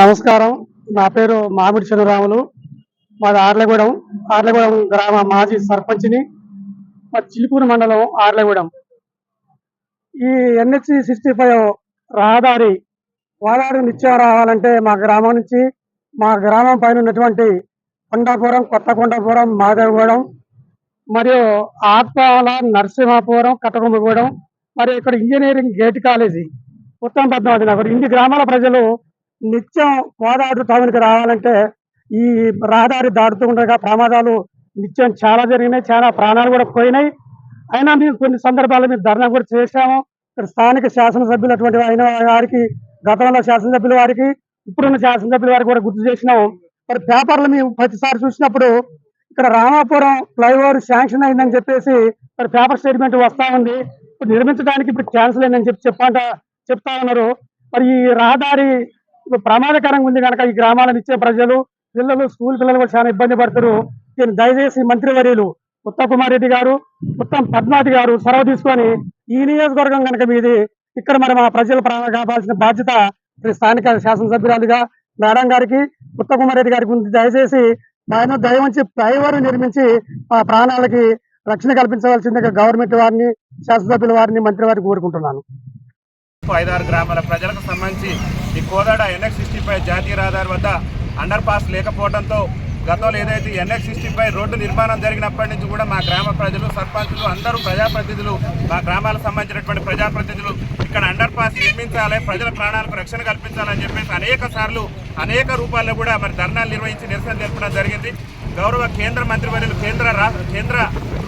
నమస్కారం. నా పేరు మామిడి చంద్రరాములు. మాది ఆర్లగూడెం. ఆర్లగూడెం గ్రామ మాజీ సర్పంచ్ని. మా చిలుకూరు మండలం ఆర్లగూడెం. ఈ ఎన్హెచ్ సిక్స్టీ ఫైవ్ రహదారి వాదారి నిత్యం రావాలంటే మా గ్రామం నుంచి మా గ్రామం పైన ఉన్నటువంటి కొండాపురం కొత్త కొండాపురం మాదేవగూడెం మరియు ఆత్మాల నరసింహాపురం కట్టకొమ్మగూడెం మరియు ఇక్కడ ఇంజనీరింగ్ గేట్ కాలేజీ ఉత్తమ పద్మావతి నగర్. ఇన్ని గ్రామాల ప్రజలు నిత్యం కోదాడు టౌన్కి రావాలంటే ఈ రహదారి దాటుతూ ఉండగా ప్రమాదాలు నిత్యం చాలా జరిగినాయి చాలా ప్రాణాలు కూడా పోయినాయి. అయినా మేము కొన్ని సందర్భాల్లో మేము ధర్నా కూడా చేశాము. ఇక్కడ స్థానిక శాసనసభ్యులు అటువంటి అయిన వారికి గతంలో శాసనసభ్యుల వారికి ఇప్పుడున్న శాసనసభ్యుల వారికి కూడా గుర్తు చేసినాము. మరి పేపర్లు మేము ప్రతిసారి చూసినప్పుడు ఇక్కడ రామాపురం ఫ్లైఓవర్ శాంక్షన్ అయిందని చెప్పేసి మరి పేపర్ స్టేట్మెంట్ వస్తా ఉంది. ఇప్పుడు నిర్మించడానికి ఇప్పుడు క్యాన్సిల్ అయిందని చెప్పి చెప్పంట చెప్తా ఉన్నారు. మరి ఈ రహదారి ప్రమాదకరంగా ఉంది కనుక ఈ గ్రామాలను ఇచ్చే ప్రజలు పిల్లలు స్కూల్ పిల్లలు కూడా చాలా ఇబ్బంది పడుతున్నారు. దీన్ని దయచేసి మంత్రివర్యులు ఉత్తమ్ కుమార్ రెడ్డి గారు ఉత్తమ్ పద్మావతి గారు చొరవ తీసుకొని ఈ నియోజకవర్గం కనుక మీది ఇక్కడ మరి మా ప్రజల ప్రాణాలు కాపాల్సిన బాధ్యత స్థానిక శాసనసభ్యురాలుగా మేడం గారికి ఉత్తమ్ కుమార్ రెడ్డి గారికి ఉంది. దయచేసి ఆయన దయవంచి ఫ్లైఓవర్ నిర్మించి మా ప్రాణాలకి రక్షణ కల్పించవలసిందిగా గవర్నమెంట్ వారిని శాసనసభ్యుల వారిని మంత్రి వారిని కోరుకుంటున్నాను. ఐదారు గ్రామాల ప్రజలకు సంబంధించి ఈ కోదాడ ఎన్ఎక్స్ సిక్స్టీ ఫైవ్ జాతీయ రహదారి వద్ద అండర్ పాస్ లేకపోవడంతో గతంలో ఏదైతే ఎన్ఎక్స్ సిక్స్టీ ఫైవ్ రోడ్డు నిర్మాణం జరిగినప్పటి నుంచి కూడా మా గ్రామ ప్రజలు సర్పంచులు అందరూ ప్రజాప్రతినిధులు మా గ్రామాలకు సంబంధించినటువంటి ప్రజాప్రతినిధులు ఇక్కడ అండర్ పాస్ నిర్మించాలి ప్రజల ప్రాణాలకు రక్షణ కల్పించాలని చెప్పేసి అనేక సార్లు అనేక రూపాల్లో కూడా మరి ధర్నాలు నిర్వహించి నిరసన తెలపడం జరిగింది. గౌరవ కేంద్ర మంత్రివర్యులు కేంద్ర కేంద్ర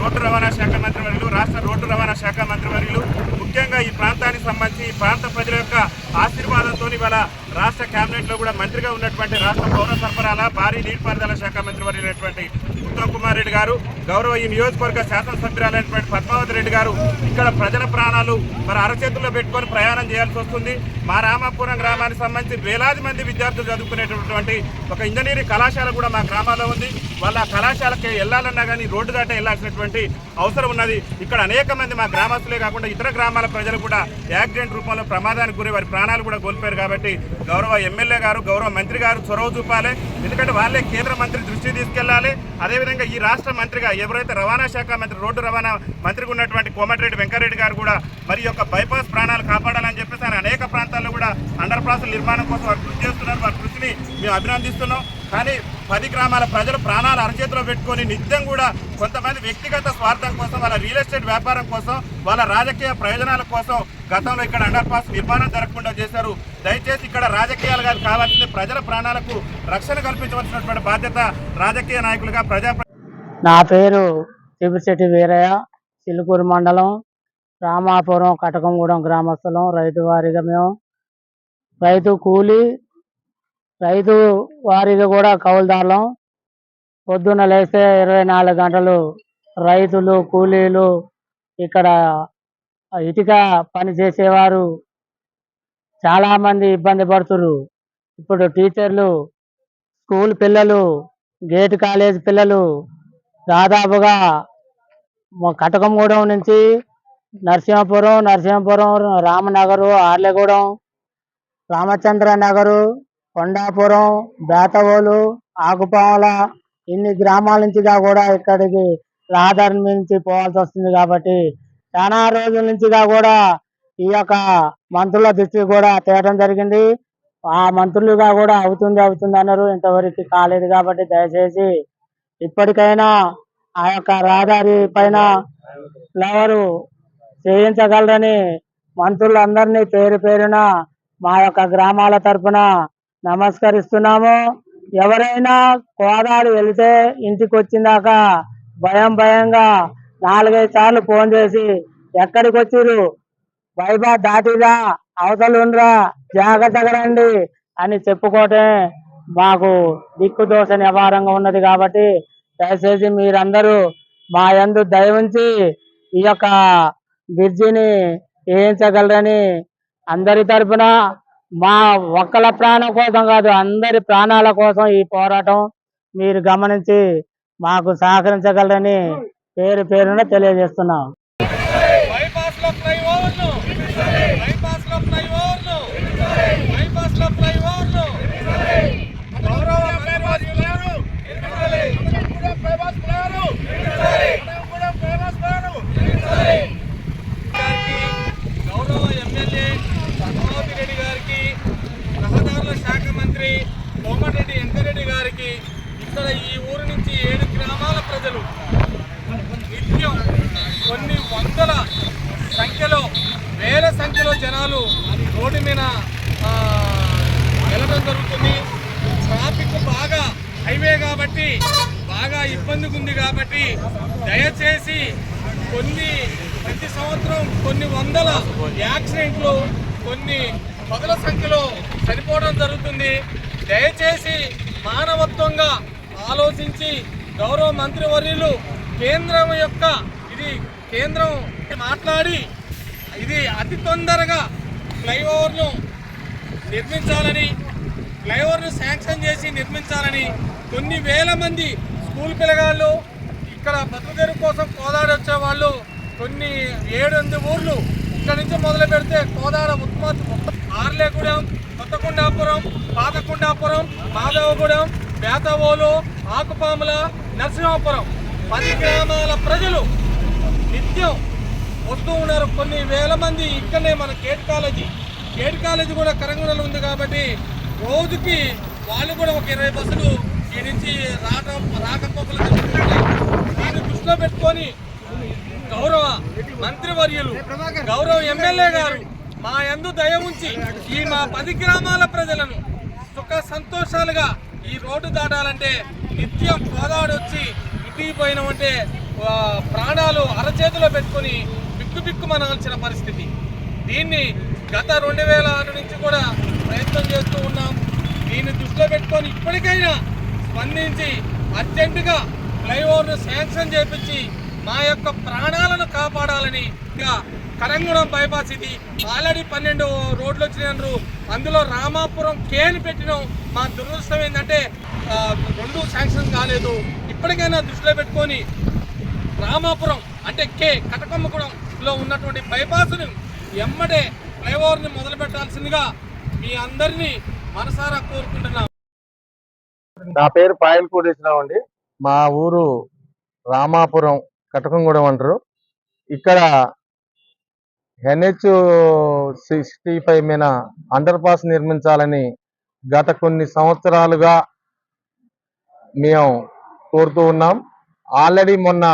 రోడ్డు రవాణా శాఖ మంత్రివర్యులు రాష్ట్ర రోడ్డు రవాణా శాఖ మంత్రివర్యులు ముఖ్యంగా ఈ ప్రాంతానికి సంబంధించి ఈ ప్రాంత ప్రజల యొక్క ఆశీర్వాదంతో ఇవాళ రాష్ట్ర కేబినెట్లో కూడా మంత్రిగా ఉన్నటువంటి రాష్ట్ర పౌర సరఫరాల భారీ నీటిపారుదల శాఖ మంత్రి మంత్రివర్యులైనటువంటి ఉత్తమ్ కుమార్ రెడ్డి గారు గౌరవ ఈ నియోజకవర్గ శాసనసభ్యురాలైనటువంటి పద్మావతి రెడ్డి గారు ఇక్కడ ప్రజల ప్రాణాలు మరి అరచేతుల్లో పెట్టుకొని ప్రయాణం చేయాల్సి వస్తుంది. మా రామాపురం గ్రామానికి సంబంధించి వేలాది మంది విద్యార్థులు చదువుకునేటటువంటి ఒక ఇంజనీరింగ్ కళాశాల కూడా మా గ్రామాల్లో ఉంది. వాళ్ళ కళాశాలకి వెళ్ళాలన్నా కానీ రోడ్డు దాట వెళ్ళాల్సినటువంటి అవసరం ఉన్నది. ఇక్కడ అనేక మంది మా గ్రామస్తులే కాకుండా ఇతర గ్రామాల ప్రజలు కూడా యాక్సిడెంట్ రూపంలో ప్రమాదానికి గురి వారి ప్రాణాలు కూడా కోల్పోయారు కాబట్టి గౌరవ ఎమ్మెల్యే గారు గౌరవ మంత్రి గారు చొరవ చూపాలి. ఎందుకంటే వాళ్ళే కేంద్ర మంత్రి దృష్టి తీసుకెళ్ళాలి అదేవిధంగా ఈ రాష్ట్ర మంత్రిగా ఎవరైతే రవాణా శాఖ మంత్రి రోడ్డు రవాణా మంత్రిగా ఉన్నటువంటి కోమటిరెడ్డి వెంకరెడ్డి గారు కూడా మరి యొక్క బైపాస్ ప్రాణాలు కాపాడాలని చెప్పేసి ఆయన అనేక ప్రాంతాల్లో కూడా అండర్ పాస్ నిర్మాణం కోసం వారు కృషి చేస్తున్నారు. వారి కృషిని మేము అభినందిస్తున్నాం. కానీ పది గ్రామాల ప్రజలు ప్రాణాలు అరచేతిలో పెట్టుకొని నిత్యం కూడా కొంతమంది వ్యక్తిగత స్వార్థం కోసం వాళ్ళ రియల్ ఎస్టేట్ వ్యాపారం కోసం వాళ్ళ రాజకీయ ప్రయోజనాల కోసం గతంలో ఇక్కడ అండర్ పాస్ నిర్మాణం జరగకుండా చేశారు. దయచేసి ఇక్కడ రాజకీయాలు కాదు కావాల్సింది ప్రజల ప్రాణాలకు రక్షణ కల్పించవలసినటువంటి బాధ్యత రాజకీయ నాయకులుగా ప్రజా నా పేరు తిరుపతి వీరయ్య చిలుకూరు మండలం రామాపురం కటకంగూడెం గ్రామస్థలం. రైతు వారిగా మేము రైతు కూలి రైతు వారిగా కూడా కౌలుదారులం పొద్దున్న లేస్తే ఇరవై నాలుగు గంటలు రైతులు కూలీలు ఇక్కడ ఇటుక పని చేసేవారు చాలామంది ఇబ్బంది పడుతురు ఇప్పుడు టీచర్లు స్కూల్ పిల్లలు గేట్ కాలేజ్ పిల్లలు దాదాపుగా కటకంగూడెం నుంచి నరసింహపురం నరసింహపురం రామనగరు ఆర్లగూడెం రామచంద్ర నగరు కొండాపురం బేతవోలు ఆకుపాల ఇన్ని గ్రామాల నుంచిగా కూడా ఇక్కడికి రహదారి నుంచి పోవాల్సి వస్తుంది కాబట్టి చాలా రోజుల నుంచిగా కూడా ఈ యొక్క మంత్రుల దృష్టికి కూడా తేయడం జరిగింది. ఆ మంత్రులుగా కూడా అవుతుంది అవుతుంది అన్నారు. ఇంతవరకు కాలేదు కాబట్టి దయచేసి ఇప్పటికైనా ఆ యొక్క రహదారి పైన ఫ్లవరు చేయించగలరని మంత్రులందరినీ పేరు పేరున మా యొక్క గ్రామాల తరఫున నమస్కరిస్తున్నాము. ఎవరైనా కోదాడు వెళితే ఇంటికి వచ్చిందాక భయం భయంగా నాలుగైదు సార్లు ఫోన్ చేసి ఎక్కడికి వచ్చిర్రు వైభా దాటిరా అవతలుండ్రా జాగ్రత్తగా రండి అని చెప్పుకోవటం మాకు దిక్కు దోష నివారంగా ఉన్నది కాబట్టి దయచేసి మీరందరూ మా యందు దయవుంచి ఈ యొక్క బ్రిడ్జిని వేయించగలరని అందరి తరఫున మా ఒక్కల ప్రాణం కోసం కాదు అందరి ప్రాణాల కోసం ఈ పోరాటం మీరు గమనించి మాకు సహకరించగలరని పేరు పేరున తెలియజేస్తున్నాం బైపాస్లో ఫ్లైఓవర్లు బైపాస్లో ఫ్లైఓవర్లు బైపాస్లో ఫ్లైఓవర్లు గౌరవ మంత్రివర్యులు కూడా బైపాస్ ఫ్లైఓవర్లు కూడా బైపాస్ ఫ్లైఓవర్లు గారికి గౌరవ ఎమ్మెల్యే పద్మావతి రెడ్డి గారికి రహదారుల శాఖ మంత్రి కోమటిరెడ్డి వెంకరెడ్డి గారికి ఇక్కడ ఈ ఊరు నుంచి ఏడు గ్రామాల ప్రజలు నిత్యం కొన్ని వందల సంఖ్యలో వేల సంఖ్యలో జనాలు రోడ్డు మీద ఆ, వెళ్ళడం జరుగుతుంది. ట్రాఫిక్ బాగా హైవే కాబట్టి బాగా ఇబ్బందిగా ఉంది కాబట్టి దయచేసి కొన్ని ప్రతి సంవత్సరం కొన్ని వందల యాక్సిడెంట్లు కొన్ని పదుల సంఖ్యలో చనిపోవడం జరుగుతుంది. దయచేసి మానవత్వంగా ఆలోచించి గౌరవ మంత్రివర్యులు కేంద్రం యొక్క ఇది కేంద్రం మాట్లాడి ఇది అతి తొందరగా ఫ్లైఓవర్ను నిర్మించాలని ఫ్లైఓవర్ను శాంక్షన్ చేసి నిర్మించాలని కొన్ని వేల మంది స్కూల్ పిల్లగాళ్ళు ఇక్కడ బతుకుదెరు కోసం కోదాడ వచ్చే వాళ్ళు కొన్ని ఏడెనిమిది ఊర్లు ఇక్కడ నుంచి మొదలు పెడితే కోదాడ ఉత్పత్తి ఆర్లేగూడెం కొత్తకుండాపురం పాతకుండాపురం మాధవగూడెం బేతవోలు ఆకుపాముల నరసింహాపురం. పది గ్రామాల ప్రజలు నిత్యం వస్తూ ఉన్నారు. కొన్ని వేల మంది ఇక్కడనే మన గేట్ కాలేజీ. గేట్ కాలేజీ కూడా కరంగూడలో ఉంది కాబట్టి రోజుకి వాళ్ళు కూడా ఒక ఇరవై బస్సులు ఈ నుంచి రావడం రాకపోకలు దీన్ని దృష్టిలో పెట్టుకొని గౌరవ మంత్రివర్యులు గౌరవ ఎమ్మెల్యే గారు మా యందు దయ ఉంచి ఈ మా పది గ్రామాల ప్రజలను సుఖ సంతోషాలుగా ఈ రోడ్డు దాటాలంటే నిత్యం గోదావరి వచ్చి ఇంటికి పోయినామంటే ప్రాణాలు అరచేతిలో పెట్టుకొని బిక్కు బిక్కు మనల్చిన పరిస్థితి. దీన్ని గత రెండు వేల ఆరు నుంచి కూడా ప్రయత్నం చేస్తూ ఉన్నాం. దీన్ని దృష్టిలో పెట్టుకొని ఇప్పటికైనా స్పందించి అర్జెంటుగా ఫ్లైఓవర్ను శాంక్షన్ చేపించి మా యొక్క ప్రాణాలను కాపాడాలని ఇంకా కరంగూడెం బైపాస్ ఇది. ఆల్రెడీ పన్నెండు రోడ్లు వచ్చినారు అందులో రామాపురం కే అని పెట్టినాం మా దురదృష్టం ఏంటంటే రెండు శాంక్షన్ కాలేదు. ఇప్పటికైనా దృష్టిలో పెట్టుకొని రామాపురం అంటే కే కటకమ్మగూడెంలో ఉన్నటువంటి బైపాస్ను ఎమ్మడే ఫ్లైఓవర్ని మొదలు పెట్టాల్సిందిగా మీ అందరినీ మనసారా కోరుకుంటున్నాం. నా పేరు పాయల్ కోటేశ్వరరావు అండి. మా ఊరు రామాపురం కటకంగూడెం అంటారు. ఇక్కడ ఎన్హెచ్ సిక్స్టీ ఫైవ్ మీద అండర్ పాస్ నిర్మించాలని గత కొన్ని సంవత్సరాలుగా మేము కోరుతూ ఉన్నాం. ఆల్రెడీ మొన్న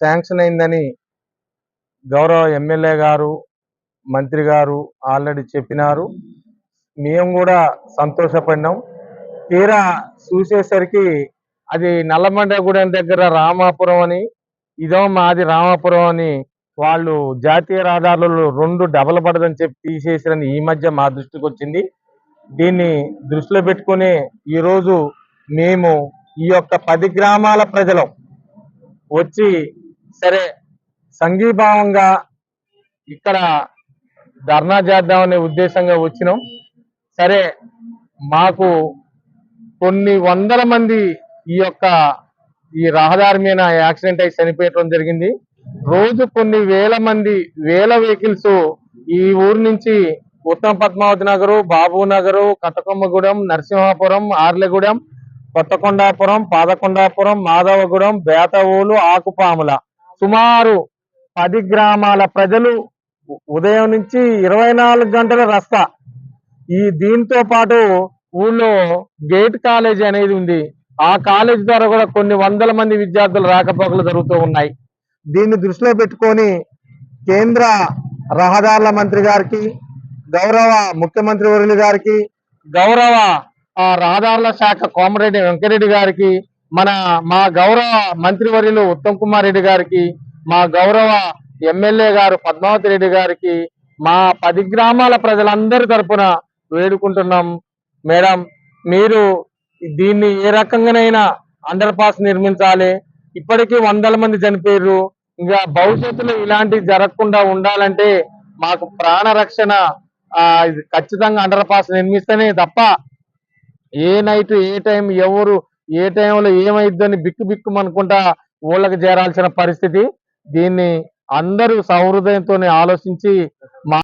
శాంక్షన్ అయిందని గౌరవ ఎమ్మెల్యే గారు మంత్రి గారు ఆల్రెడీ చెప్పినారు. మేము కూడా సంతోషపడినాం. తీరా చూసేసరికి అది నల్లమండగూడెం దగ్గర రామాపురం అని ఇదో మాది రామాపురం అని వాళ్ళు జాతీయ రహదారులు రెండు డబల్ పడదని చెప్పి తీసేసారని ఈ మధ్య మా దృష్టికి వచ్చింది దీన్ని దృష్టిలో పెట్టుకుని ఈరోజు మేము ఈ యొక్క పది గ్రామాల ప్రజలం వచ్చి సరే సంఘీభావంగా ఇక్కడ ధర్నా చేద్దామనే ఉద్దేశంగా వచ్చినాం. సరే మాకు కొన్ని వందల మంది ఈ యొక్క ఈ రహదారి మీద యాక్సిడెంట్ అయి చనిపోయటం జరిగింది. రోజు కొన్ని వేల మంది వేల వెహికల్స్ ఈ ఊరు నుంచి ఉత్తమ పద్మావతి నగరు బాబు నగరు కటకొమ్మగూడెం నరసింహాపురం ఆర్లగూడెం కొత్తకొండాపురం పాదకొండాపురం మాధవగూడెం బేతవూలు ఆకుపాముల. సుమారు పది గ్రామాల ప్రజలు ఉదయం నుంచి ఇరవై నాలుగు గంటల రస్తా ఈ దీంతో పాటు ఊళ్ళో గేట్ కాలేజ్ అనేది ఉంది. ఆ కాలేజ్ ద్వారా కూడా కొన్ని వందల మంది విద్యార్థులు రాకపోకలు జరుగుతూ ఉన్నాయి. దీన్ని దృష్టిలో పెట్టుకొని కేంద్ర రహదారుల మంత్రి గారికి గౌరవ ముఖ్యమంత్రి వర్యులు గారికి గౌరవ ఆ, రహదారుల శాఖ కోమరెడ్డి వెంకరెడ్డి గారికి మన మా గౌరవ మంత్రివర్యులు ఉత్తమ్ కుమార్ రెడ్డి గారికి మా గౌరవ ఎమ్మెల్యే గారు పద్మావతి రెడ్డి గారికి మా పది గ్రామాల ప్రజలందరి తరపున వేడుకుంటున్నాం. మేడం మీరు దీన్ని ఏ రకంగానైనా అండర్ పాస్ నిర్మించాలి. ఇప్పటికీ వందల మంది చనిపోయారు ఇంకా భవిష్యత్తులో ఇలాంటివి జరగకుండా ఉండాలంటే మాకు ప్రాణ రక్షణ ఖచ్చితంగా అండర్ పాస్ నిర్మిస్తేనే తప్ప ఏ నైట్ ఏ టైం ఎవరు ఏ టైంలో ఏమైద్దని బిక్కు బిక్కు అనుకుంటా ఊళ్ళకి చేరాల్సిన పరిస్థితి. దీన్ని అందరూ సహృదయంతో ఆలోచించి మా